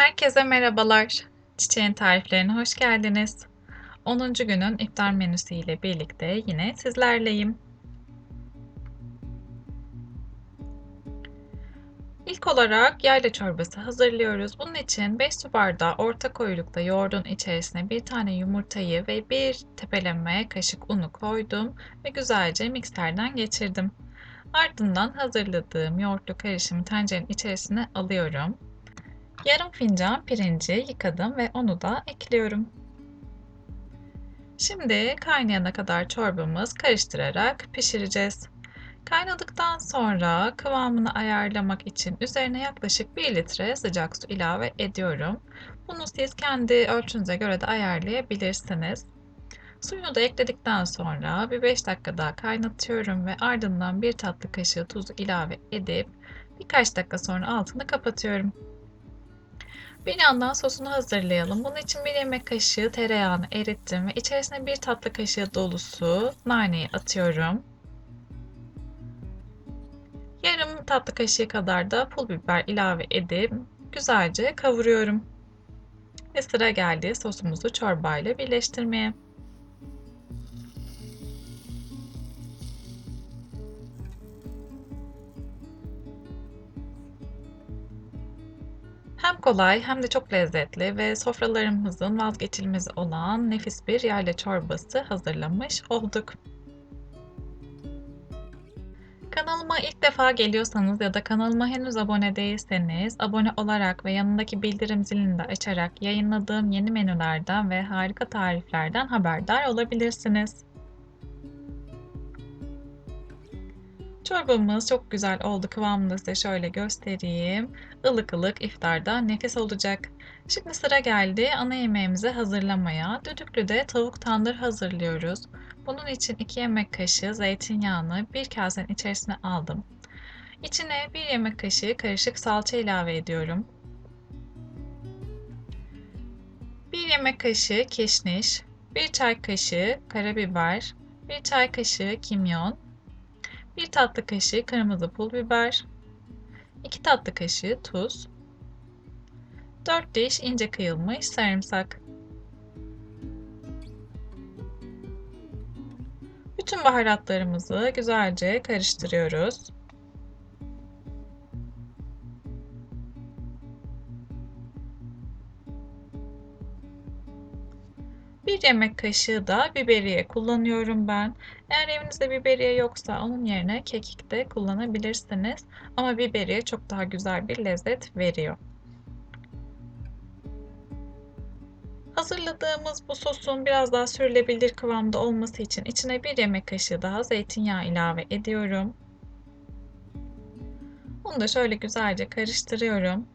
Herkese merhabalar. Çiçeğin tariflerine hoş geldiniz. 10. günün iftar menüsü ile birlikte yine sizlerleyim. İlk olarak yayla çorbası hazırlıyoruz. Bunun için 5 su bardağı orta koyulukta yoğurdun içerisine bir tane yumurtayı ve bir tepeleme kaşık unu koydum ve güzelce mikserden geçirdim. Ardından hazırladığım yoğurtlu karışımı tencerenin içerisine alıyorum. Yarım fincan pirinci yıkadım ve onu da ekliyorum. Şimdi kaynayana kadar çorbamız karıştırarak pişireceğiz. Kaynadıktan sonra kıvamını ayarlamak için üzerine yaklaşık 1 litre sıcak su ilave ediyorum. Bunu siz kendi ölçünüze göre de ayarlayabilirsiniz. Suyunu da ekledikten sonra bir 5 dakika daha kaynatıyorum ve ardından 1 tatlı kaşığı tuzu ilave edip birkaç dakika sonra altını kapatıyorum. Bir yandan sosunu hazırlayalım. Bunun için bir yemek kaşığı tereyağını erittim ve içerisine bir tatlı kaşığı dolusu naneyi atıyorum. Yarım tatlı kaşığı kadar da pul biber ilave edip güzelce kavuruyorum. Ve sıra geldi sosumuzu çorbayla birleştirmeye. Kolay hem de çok lezzetli ve sofralarımızın vazgeçilmezi olan nefis bir yayla çorbası hazırlamış olduk. Kanalıma ilk defa geliyorsanız ya da kanalıma henüz abone değilseniz abone olarak ve yanındaki bildirim zilini de açarak yayınladığım yeni menülerden ve harika tariflerden haberdar olabilirsiniz. Çorbamız çok güzel oldu. Kıvamını size şöyle göstereyim. Ilık ılık iftarda nefis olacak. Şimdi sıra geldi ana yemeğimizi hazırlamaya. Düdüklüde tavuk tandır hazırlıyoruz. Bunun için 2 yemek kaşığı zeytinyağını bir kasenin içerisine aldım. İçine 1 yemek kaşığı karışık salça ilave ediyorum. 1 yemek kaşığı kişniş, 1 çay kaşığı karabiber, 1 çay kaşığı kimyon, 1 tatlı kaşığı kırmızı pul biber, 2 tatlı kaşığı tuz, 4 diş ince kıyılmış sarımsak. Bütün baharatlarımızı güzelce karıştırıyoruz. Bir yemek kaşığı da biberiye kullanıyorum ben. Eğer evinizde biberiye yoksa onun yerine kekik de kullanabilirsiniz. Ama biberiye çok daha güzel bir lezzet veriyor. Hazırladığımız bu sosun biraz daha sürülebilir kıvamda olması için içine bir yemek kaşığı daha zeytinyağı ilave ediyorum. Bunu da şöyle güzelce karıştırıyorum.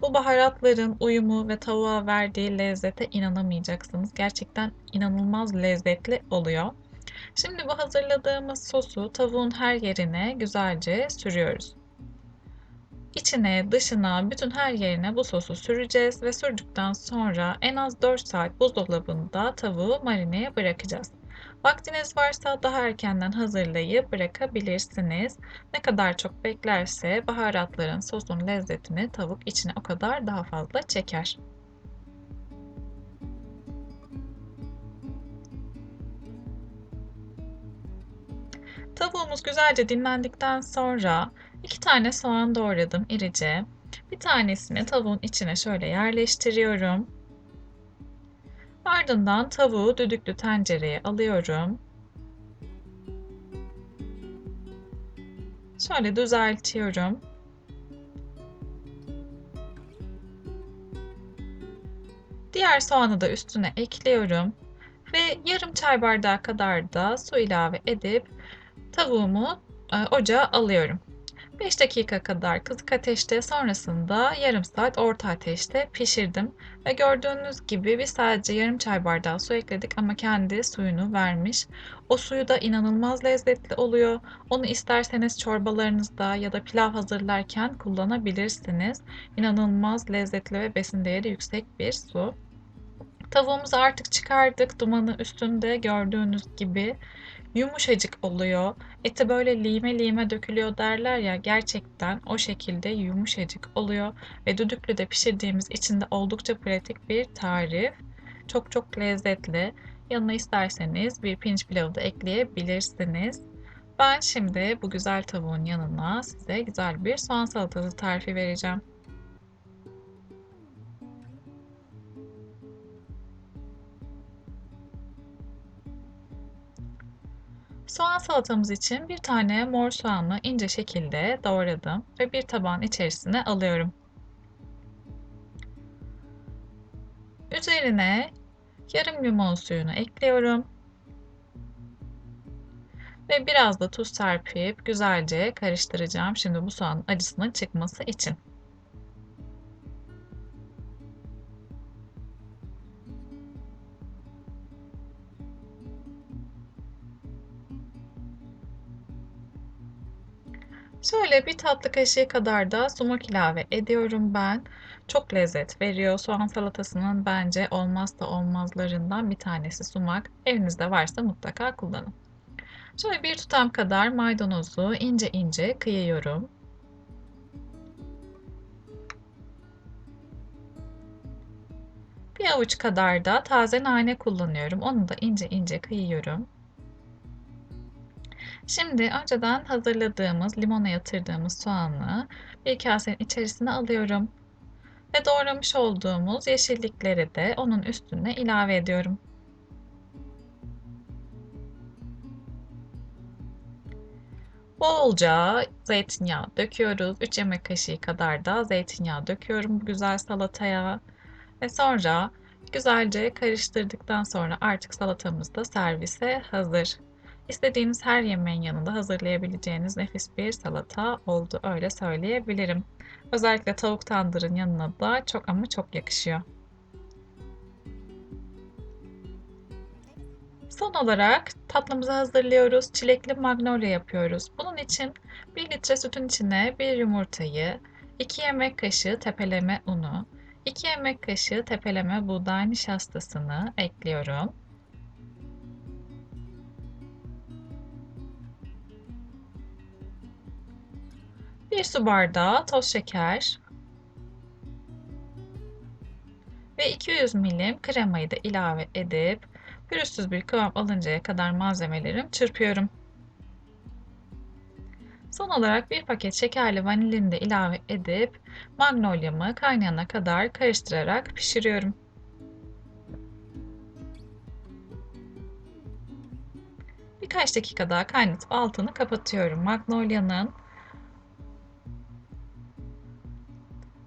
Bu baharatların uyumu ve tavuğa verdiği lezzete inanamayacaksınız. Gerçekten inanılmaz lezzetli oluyor. Şimdi bu hazırladığımız sosu tavuğun her yerine güzelce sürüyoruz. İçine, dışına, bütün her yerine bu sosu süreceğiz ve sürdükten sonra en az 4 saat buzdolabında tavuğu marineye bırakacağız. Vaktiniz varsa daha erkenden hazırlayıp bırakabilirsiniz. Ne kadar çok beklerse baharatların sosun lezzetini tavuk içine o kadar daha fazla çeker. Tavuğumuz güzelce dinlendikten sonra iki tane soğan doğradım irice. Bir tanesini tavuğun içine şöyle yerleştiriyorum. Ardından tavuğu düdüklü tencereye alıyorum. Şöyle düzeltiyorum. Diğer soğanı da üstüne ekliyorum ve yarım çay bardağı kadar da su ilave edip tavuğumu e, ocağa alıyorum. 5 dakika kadar kısık ateşte sonrasında yarım saat orta ateşte pişirdim. Ve gördüğünüz gibi biz sadece yarım çay bardağı su ekledik ama kendi suyunu vermiş. O suyu da inanılmaz lezzetli oluyor. Onu isterseniz çorbalarınızda ya da pilav hazırlarken kullanabilirsiniz. İnanılmaz lezzetli ve besin değeri yüksek bir su. Tavuğumuzu artık çıkardık. Dumanı üstünde gördüğünüz gibi yumuşacık oluyor. Eti böyle lime lime dökülüyor derler ya gerçekten o şekilde yumuşacık oluyor ve düdüklüde pişirdiğimiz için de oldukça pratik bir tarif. Çok çok lezzetli. Yanına isterseniz bir pirinç pilavı da ekleyebilirsiniz. Ben şimdi bu güzel tavuğun yanına size güzel bir soğan salatası tarifi vereceğim. Soğan salatamız için bir tane mor soğanı ince şekilde doğradım ve bir tabağın içerisine alıyorum. Üzerine yarım limon suyunu ekliyorum. Ve biraz da tuz serpip güzelce karıştıracağım. Şimdi bu soğanın acısının çıkması için. Şöyle bir tatlı kaşığı kadar da sumak ilave ediyorum ben. Çok lezzet veriyor. Soğan salatasının bence olmazsa olmazlarından bir tanesi sumak. Evinizde varsa mutlaka kullanın. Şöyle bir tutam kadar maydanozu ince ince kıyıyorum. Bir avuç kadar da taze nane kullanıyorum. Onu da ince ince kıyıyorum. Şimdi önceden hazırladığımız, limona yatırdığımız soğanı bir kasenin içerisine alıyorum. Ve doğramış olduğumuz yeşillikleri de onun üstüne ilave ediyorum. Bolca zeytinyağı döküyoruz. 3 yemek kaşığı kadar da zeytinyağı döküyorum bu güzel salataya. Ve sonra güzelce karıştırdıktan sonra artık salatamız da servise hazır. İstediğiniz her yemeğin yanında hazırlayabileceğiniz nefis bir salata oldu öyle söyleyebilirim. Özellikle tavuk tandırın yanına da çok ama çok yakışıyor. Son olarak tatlımızı hazırlıyoruz. Çilekli magnolia yapıyoruz. Bunun için 1 litre sütün içine 1 yumurtayı, 2 yemek kaşığı tepeleme unu, 2 yemek kaşığı tepeleme buğday nişastasını ekliyorum. 1 su bardağı toz şeker ve 200 milim kremayı da ilave edip pürüzsüz bir kıvam alıncaya kadar malzemelerimi çırpıyorum. Son olarak bir paket şekerli vanilini de ilave edip magnolia'mı kaynayana kadar karıştırarak pişiriyorum. Birkaç dakika daha kaynatıp altını kapatıyorum. Magnolia'nın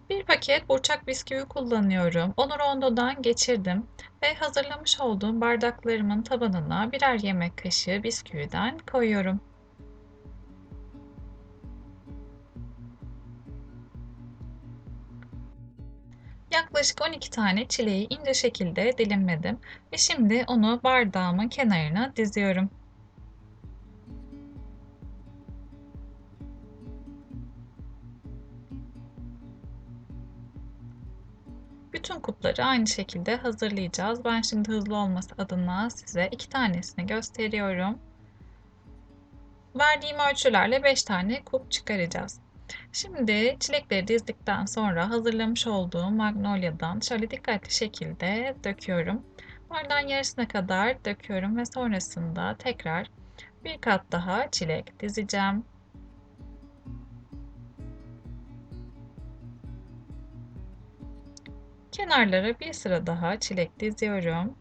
Bir paket burçak bisküvi kullanıyorum. Onu rondodan geçirdim ve hazırlamış olduğum bardaklarımın tabanına birer yemek kaşığı bisküviden koyuyorum. Yaklaşık 12 tane çileği ince şekilde dilimledim ve şimdi onu bardağımın kenarına diziyorum. Bütün kupları aynı şekilde hazırlayacağız. Ben şimdi hızlı olması adına size iki tanesini gösteriyorum. Verdiğim ölçülerle 5 tane kup çıkaracağız. Şimdi çilekleri dizdikten sonra hazırlamış olduğum magnolia'dan şöyle dikkatli şekilde döküyorum. Bardağın yarısına kadar döküyorum ve sonrasında tekrar bir kat daha çilek dizeceğim. Kenarlara bir sıra daha çilek diziyorum.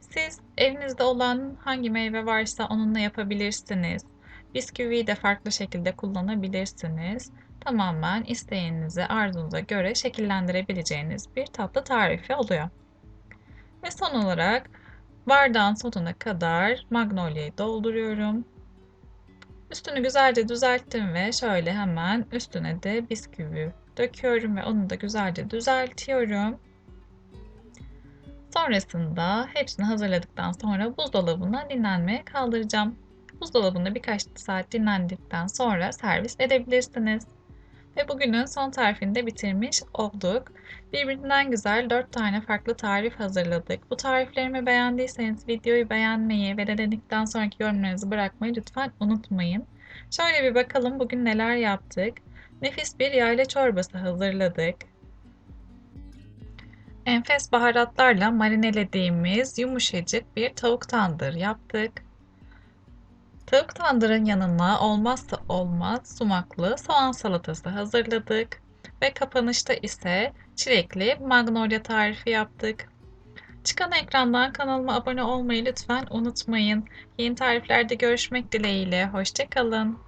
Siz evinizde olan hangi meyve varsa onunla yapabilirsiniz. Bisküviyi de farklı şekilde kullanabilirsiniz. Tamamen isteğinize, arzunuza göre şekillendirebileceğiniz bir tatlı tarifi oluyor. Ve son olarak bardağın sonuna kadar magnolia'yı dolduruyorum. Üstünü güzelce düzelttim ve şöyle hemen üstüne de bisküvi döküyorum ve onu da güzelce düzeltiyorum. Sonrasında hepsini hazırladıktan sonra buzdolabına dinlenmeye kaldıracağım. Buzdolabında birkaç saat dinlendikten sonra servis edebilirsiniz. Ve bugünün son tarifini de bitirmiş olduk. Birbirinden güzel 4 tane farklı tarif hazırladık. Bu tariflerimi beğendiyseniz videoyu beğenmeyi ve denedikten sonraki yorumlarınızı bırakmayı lütfen unutmayın. Şöyle bir bakalım bugün neler yaptık. Nefis bir yayla çorbası hazırladık. Enfes baharatlarla marinelediğimiz yumuşacık bir tavuk tandır yaptık. Tavuk tandırın yanına olmazsa olmaz sumaklı soğan salatası hazırladık. Ve kapanışta ise çilekli magnolia tarifi yaptık. Çıkan ekrandan kanalıma abone olmayı lütfen unutmayın. Yeni tariflerde görüşmek dileğiyle. Hoşçakalın.